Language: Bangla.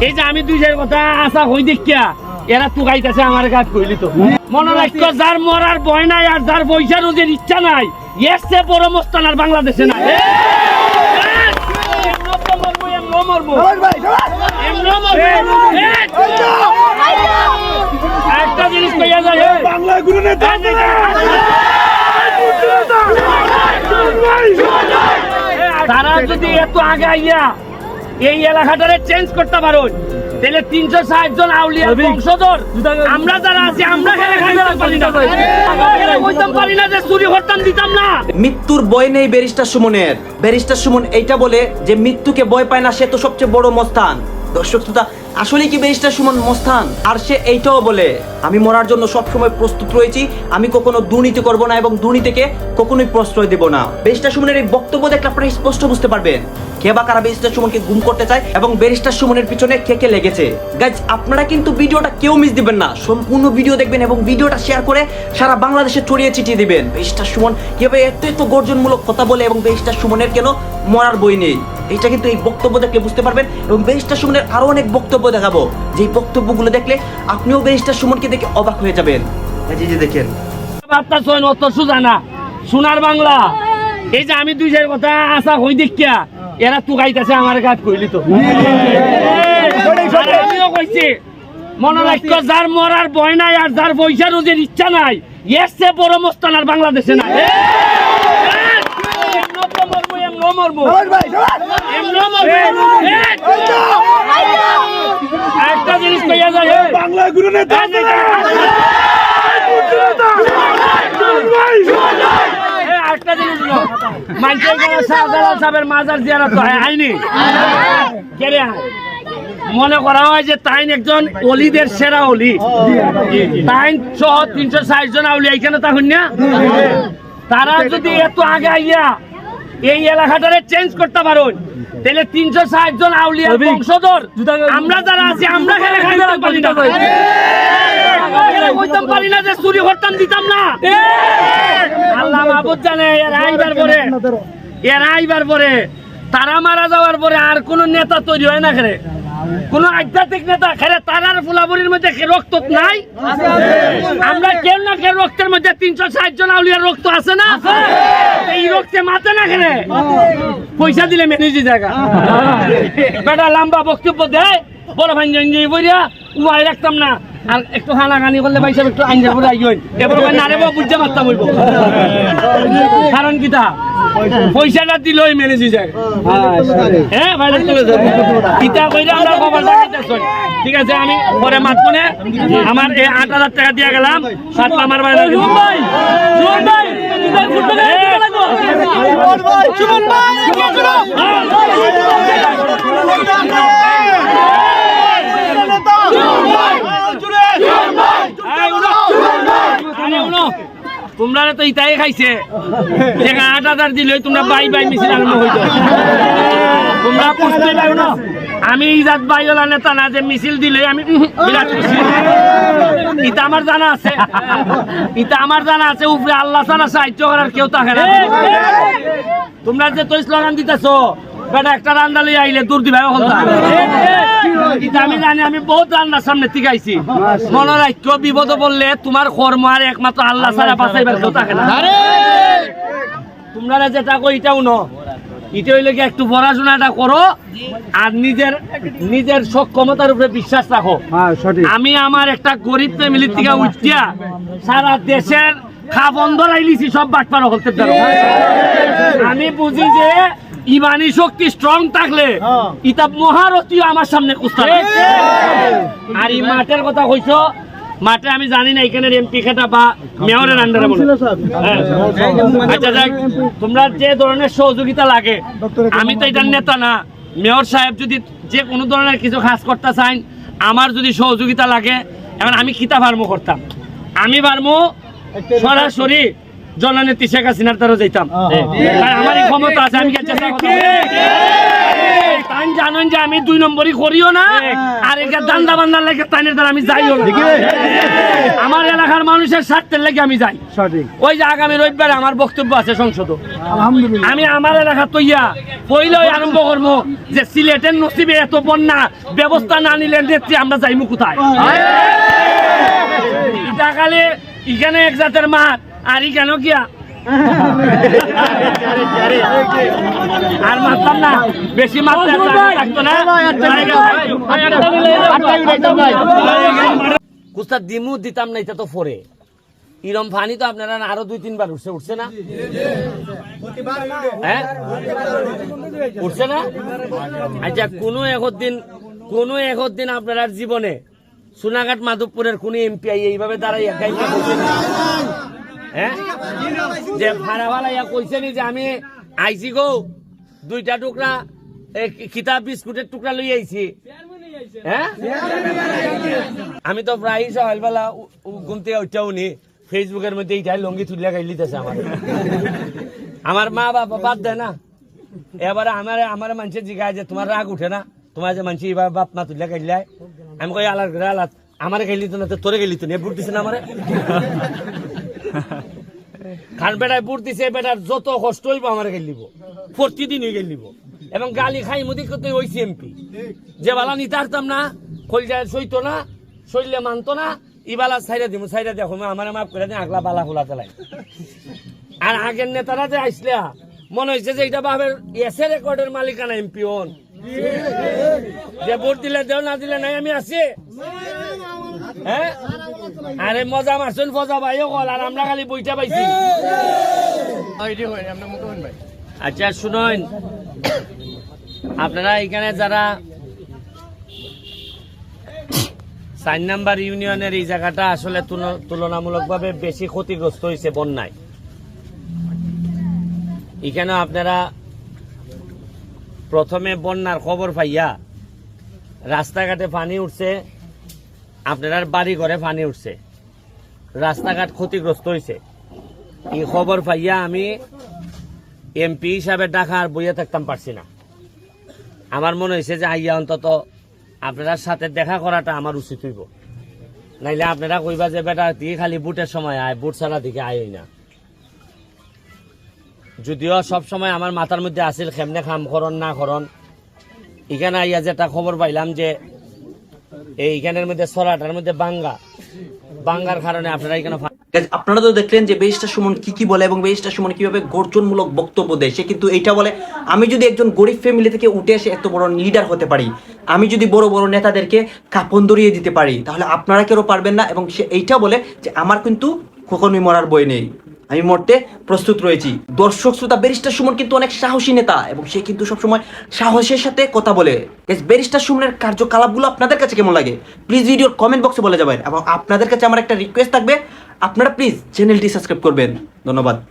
এই যে আমি দুই চার কথা আশা হই দেখিয়া এরা তুগাইতেছে আমার গাছ কইলি তো মনে রাখতো যার মরার ভয় নাই আর যার পয়সা রোজের ইচ্ছা নাই এর চেয়ে বড় মস্তান আর বাংলাদেশে নাই তো। একটা জিনিস কইয়া যায়। গুরু নেতা তারা যদি এত আগে আইয়া এই এলাকাটারে চেঞ্জ করতে পারো তাহলে তিনশো ষাট জন আউলিয়া বংশধর আমরা যারা আছি আমরা পারি না। এরা কইতাম পারি না যে চুরি করতাম দিতাম না। মৃত্যুর ভয় নেই ব্যারিস্টার সুমনের। ব্যারিস্টার সুমন এইটা বলে যে মৃত্যুকে ভয় পায় না সে তো সবচেয়ে বড় মস্তান। দর্শক শ্রোতা আসলে কি ব্যারিস্টার সুমন মস্তান? আর সে এইটাও বলে আমি মরার জন্য সবসময় প্রস্তুত রয়েছি আমি কখনো দুর্নীতি করব না এবং দুর্নীতিকে কখনোই প্রশ্রয় দেব না। ব্যারিস্টার সুমনের এই বক্তব্য দেখলে আপনারা স্পষ্ট বুঝতে পারবেন। কে কারা ব্যারিস্টার সুমনকে গুম করতে চায় এবং ব্যারিস্টার সুমনের পিছনে কে লেগেছে? গাইজ আপনারা কিন্তু ভিডিওটা কেউ মিস দিবেন না। সম্পূর্ণ ভিডিও দেখবেন এবং ভিডিওটা শেয়ার করে সারা বাংলাদেশে ছড়িয়ে ছিটিয়ে দিবেন। ব্যারিস্টার সুমন কীভাবে এত এত গর্জনমূলক কথা বলে এবং ব্যারিস্টার সুমনের কেন মরার বই নেই? এটা কিন্তু এই বক্তব্য দেখলে বুঝতে পারবেন এবং ব্যারিস্টার সুমনের আরও অনেক বক্তব্য দেখাবো। যে বক্তব্যগুলো দেখলে আপনিও ব্যারিস্টার সুমনকে দেখে অবাক হয়ে যাবেন। এই যে- দেখেন। আপনার ছয় অত সুজা না সোনার বাংলা। এই যে আমি দুই কথা আশা হই দেখিয়া। এরা তুগাইতেছে আমার গাছ কইলি তো। আমিও কইছি মনে রাখতো যার মরার ভয় নাই আর যার পয়সা রোজের ইচ্ছা নাই এর চেয়ে বড় মস্তান আর বাংলাদেশে নাই। একটা জিনিস কইয়া যায়। বাংলায় গুরু নেতা একটা জিনিস হলো, সাহেবের মাজার জিয়ারত হয় আইনি? কে মনে করা হয় যে তাইন একজন অলিদের সেরা অলি। তাইন ছ তিনশো ষাট জন আউলি এখানে তখন না? তারা যদি এত আগে আইয়া এই এলাকাটারে চেঞ্জ করতে পারো তাহলে তিনশো ষাট জন আউলিয়া বংশধর আমরা যারা আছি আমরা খেলে খাইতে পারি না। এরা কইতাম পারি না যে চুরি করতাম দিতাম না। আল্লাহ মাহবুদ জানে এর আইবার পরে এর আইবার পরে তারা মারা যাওয়ার পরে আর কোন নেতা তৈরি হয় না খেরে কোন আধ্যাত্মিক নেতা খেরে তারার ফুলাবরির মধ্যে রক্ত নাই? আমরা কেউ না কেউ রক্তের মধ্যে তিনশো ষাট জন আউলিয়ার রক্ত আছে না? এই রক্তে মাতে না খেলে পয়সা দিলে মেনেজি জায়গা বেটা লম্বা বক্তব্য দেয় বড় ভাই বইরা উমাই রাখতাম না। আর একটু হানা গানি করলে ভাই সাহেব একটু আইন যাব আইন এবার ভাই নারে বুঝতে পারতাম কারণ কিতা পয়সাটা ম্যানেজি যায়। হ্যাঁ ঠিক আছে, আমি পরে মাতমনে আমার এই আট হাজার টাকা দিয়ে গেলাম। আমার ভাই! তোমরা তো ইতাই খাইছে। আট হাজার দিলে তোমরা বাই বাই মিছিল আরম্ভ হইতো তোমরা বুঝতে পারো আমি ইজাত বাইওলা নেতা না যে মিছিল দিলে আমি বিরাট খুশি। আমার জানা আছে। ইটা আমার জানা আছে, উপরে আল্লাহ ছাড়া সাহায্য করার কেউ থাকে না। তোমরা যে তো স্লোগান দিতেছো, বেটা একটা রান্না লই আইলে দূর দিবে আমি জানি, আমি বহুত রান্নার সামনে থেকে আইছি। মনে রাখো বিপদ বললে তোমার কর্ম আর একমাত্র আল্লাহ ছাড়া বাঁচাইবার কেউ থাকে না। তোমরা যেটা কই এটাও ন এটা হইলে কি একটু পড়াশোনাটা করো আর নিজের নিজের সক্ষমতার উপরে বিশ্বাস রাখো। আমি আমার একটা গরিব ফ্যামিলির থেকে উঠিয়া সারা দেশের খা বন্ধ রাইলিছি সব বাটপারো হতে পারো। আমি বুঝি যে ইমানি শক্তি স্ট্রং থাকলে ইতা মহারথীও আমার সামনে কুস্তা আর এই মাঠের কথা কইছো মাঠে আমি জানি না এখানের এমপি খেটা বা মেয়রের আন্ডারে হ্যাঁ। আচ্ছা যাক তোমরা যে ধরনের সহযোগিতা লাগে আমি তো এটার নেতা না। মেয়র সাহেব যদি যে কোনো ধরনের কিছু কাজ করতে চান আমার যদি সহযোগিতা লাগে এখন আমি কিতা ভার্ম করতাম? আমি ভার্ম সরাসরি জননেত্রী শেখ হাসিনার দ্বারা যাইতাম। কারণ আমার এই ক্ষমতা আছে আমি তাই জানেন যে আমি দুই নম্বরই করিও না আর এটা দান্দা বান্দার লেগে তাইনের দ্বারা আমি যাইও না। আমার এলাকার মানুষের স্বার্থের লেগে আমি যাই। সঠিক। ওই যে আগামী রবিবার আমার বক্তব্য আছে সংসদ। আমি আমার এলাকা তৈয়া পইলেই আরম্ভ করব যে সিলেটের নসিবে এত বন্যা ব্যবস্থা না নিলে নেত্রী আমরা যাইমু কোথায়? ইটাকালে ইখানে এক জাতের মাঠ আর কেন গিয়া আর মারতাম না বেশি মারতে থাকতো না কুস্তা দিমু দিতাম না এটা তো ফরে ইরম ফানি তো আপনারা আরও দুই তিনবার উঠছে উঠছে না হ্যাঁ উঠছে না আচ্ছা কোনো একদিন কোনো একদিন আপনার জীবনে সোনাঘাট মাধবপুরের কোন এমপি এইভাবে দাঁড়াই একাই হ্যাঁ? যে ভাড়াওয়ালা ইয়া কইছে নি যে আমি আইছি গো, দুইটা টুকরা কিতাব, বিস্কুটের টুকরা লই আইছি। হ্যাঁ? আমি তো প্রায় সকালবেলা ঘুম থেকে নি, ফেসবুকের মধ্যে এইটাই লঙ্গি তুলিয়া গাই লিতেছে আমার। আমার মা বাবা বাদ দেয় না। এবারে আমার আমার মানুষের জিগায় যে তোমার রাগ উঠে না, তোমার যে মানুষ এবার বাপ মা তুলিয়া গাইলাই আমি কই আলাদ করে আলাদ আমার গাইলি তো না তোরে গেলি তো না বুট দিছে না আমারে? খান বেটায় বুট দিছে বেটার যত কষ্ট হইব আমার গেলিব প্রতিদিন হয়ে গেলিব এবং গালি খাই মুদি করতে হইছি এমপি যে বালা নিতে পারতাম না খোলজায় সইতো না শৈলে মানতো না ইবালা সাইরা দিব সাইরা দেখো আমার মাফ করে দিন আগলা বালা খোলাতে লাগে আর আগের নেতারা যে আসলে মনে হয়েছে যে এটা ভাবের এসে রেকর্ডের মালিকানা এমপি যে ভোট দিলে দেও, না দিলে নাই, আমি আছি। হ্যাঁ? আরে মজা মারছেন ফজা ভাইও কল আর আমরা খালি বইটা পাইছি। আচ্ছা শুনুন। আপনারা এখানে যারা চার নাম্বার ইউনিয়নের এই জায়গাটা আসলে তুল- তুলনামূলকভাবে বেশি ক্ষতিগ্রস্ত হয়েছে বন্যায়। এখানে আপনারা প্রথমে বন্যার খবর পাইয়া রাস্তাঘাটে পানি উঠছে আপনার বাড়ি ঘরে পানি উঠছে। রাস্তাঘাট ক্ষতিগ্রস্ত হয়েছে এই খবর পাইয়া আমি এমপি হিসাবে ঢাকা আর বইয়ে থাকতাম পারছি না। আমার মনে হয়েছে যে আইয়া অন্তত আপনার সাথে দেখা করাটা আমার উচিত হইব। নাইলে আপনারা কইবা যে, বেটা দিয়ে খালি বুটের সময় আয়, বুট ছাড়া দিকে আয় না। যদিও সব সময় আমার মাথার মধ্যে আছিল খেমনে খাম করন, না করন? এখানে আইয়া যেটা খবর পাইলাম যে এইখানের মধ্যে সরাটার মধ্যে বাঙ্গা। বাঙ্গার কারণে আপনারা এখানে আপনারা তো দেখলেন যে বেরিস্টার সুমন কি কি বলে এবং বেরিস্টার সুমন কীভাবে গর্জনমূলক বক্তব্য দেয়। সে কিন্তু এইটা বলে, আমি যদি একজন গরিব ফ্যামিলি থেকে উঠে এসে এত বড় লিডার হতে পারি, আমি যদি বড় বড় নেতাদেরকে কাপন ধরিয়ে দিতে পারি, তাহলে আপনারা কেউ পারবেন না? এবং সে এইটা বলে যে, আমার কিন্তু কখনোই মরার বই নেই। আমি মরতে প্রস্তুত রয়েছি। দর্শক, শ্রোতা, ব্যারিস্টার সুমন কিন্তু অনেক সাহসী নেতা এবং সে কিন্তু সবসময় সাহসের সাথে কথা বলে। ব্যারিস্টার সুমনের কার্যকলাপগুলো আপনাদের কাছে কেমন লাগে? প্লিজ ভিডিওর কমেন্ট বক্সে বলে যাবেন এবং আপনাদের কাছে আমার একটা রিকোয়েস্ট থাকবে। আপনারা প্লিজ চ্যানেলটি সাবস্ক্রাইব করবেন। ধন্যবাদ।